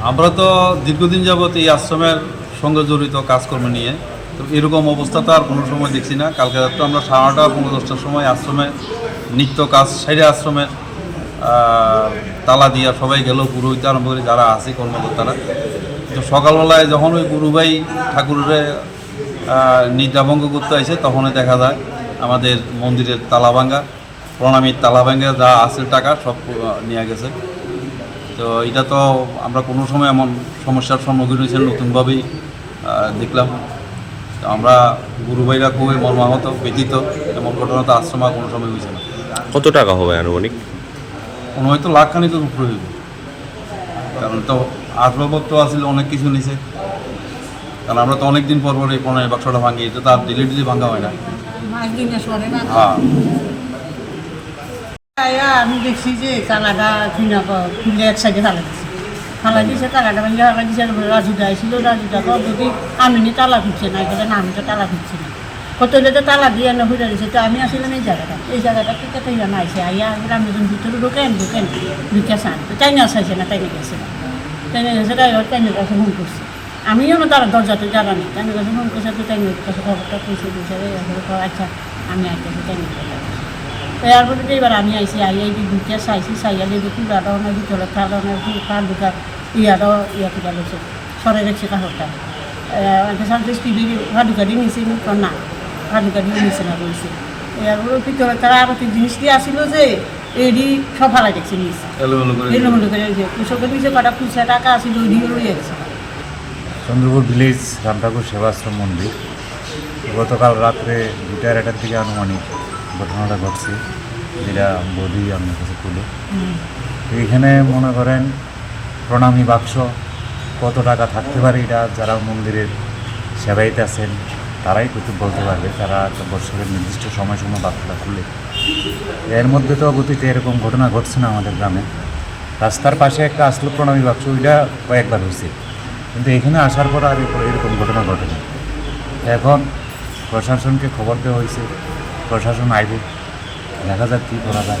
আমরা তো দীর্ঘদিন যাবত এই আশ্রমের সঙ্গে জড়িত কাজকর্ম নিয়ে তো এরকম অবস্থা তো আর কোনো সময় দেখছি না। কালকে রাত্রে আমরা সাড়ে নটা পনেরো দশটার সময় আশ্রমে নিত্য কাজ সাইডে আশ্রমের আহ, তালা দিয়া সবাই গেল পুরোহিত আরম্ভ করে যারা আছে কর্মকর্তারা। তো সকালবেলায় যখন ওই গুরুভাই ঠাকুরের নিদ্রাভঙ্গ করতে আসে তখনই দেখা যায় আমাদের মন্দিরের তালা ভাঙ্গা প্রণামীর তালা ভাঙ্গা যা আছে টাকা সব নিয়ে গেছে। তো এটা তো আমরা কোনো সময় এমন সমস্যার সম্মুখীন হয়েছেন নতুনভাবেই দেখলাম। তো আমরা গুরুভাইরা খুবই মর্মাহত ব্যতীত এমন ঘটনা তো আশ্রমা কোনো সময় হয়েছে না। কত টাকা হবে আনুমানিক? কোনো হয়তো লাখখানি তো উপরে হইব। কারণ তো আসবাবপত্র আসলে অনেক কিছু নিছে। কারণ আমরা তো অনেক দিন পর পর এই পনেরো বাক্সটা ভাঙি এটা তো আর ডিলি ডিলি ভাঙা হয় না? হ্যাঁ। আয়া, আমি দেখছি যে তালাটা খুলে খুলে এক সাইডে তালা দিছে। তালা দিছে তালাটা ভাঙে তালা দিছে রাজুদা আইছিল, রাজুদা তো যদি আমি নি তালা খুঁজছে না এখানে আমি তো তালা খুঁজছি না। কত তো তালা দিয়ে এনে ঘুরে দিছে, তো আমি আসছিলাম এই জায়গাটা। এই জায়গাটা থেকে তো ইয়া আইসে আইয়া আমি যখন ভিতরে ঢুকেন ঢুকেন ঢুকে চান তো তাই না চাইছে না তাই না গেছে। না তাই না গেছে তাই তাই কাছে ফোন করছে। আমিও না তারা দরজাতে জানা নেই। তাই না কাছে ফোন করছে, তো তাই না কাছে খবরটা পৌঁছে দিয়েছে। আচ্ছা আমি আইতেছি তাই যে এবার আমি আইসি আই আই দুইটা চাইছি চাইয়া যদি কুড়াটা অনেক ভিতরে খাওয়া অনেক কার দুটা ইয়াটাও ইয়া কিনা লেছে সরে রেখেছে কাহরটা দিয়ে নিছে না? ভাডুকা দিয়ে নিছে না বলছে। এরপরে ভিতরে তারা আরও জিনিস দিয়ে আসিল যে এডি সব ভালো দেখছে নিয়েছে এলোমেলো করে যে কৃষকের নিচে কটা খুচরা টাকা আসিল ওইদিকে রয়ে গেছে। চন্দ্রপুর ভিলেজ রামঠাকুর সেবাশ্রম মন্দির। গতকাল রাত্রে দুটা আড়াইটার দিকে আনুমানিক ঘটনাটা ঘটছে যেটা বলি আপনার কাছে তো এখানে মনে করেন প্রণামী বাক্স কত টাকা থাকতে পারে এটা যারা মন্দিরের সেবাইতে আছেন তারাই কিছু বলতে পারবে। তারা একটা বছরের নির্দিষ্ট সময় সময় বাক্সটা খুলে। এর মধ্যে তো অতীতে এরকম ঘটনা ঘটছে না আমাদের গ্রামে। রাস্তার পাশে একটা আসলো প্রণামী বাক্স ওইটা কয়েকবার হয়েছে। কিন্তু এখানে আসার পর আর এরকম- এরকম ঘটনা ঘটেনি। এখন প্রশাসনকে খবর দেওয়া হয়েছে। প্রশাসন আইবে দেখা যাক কী করা যায়।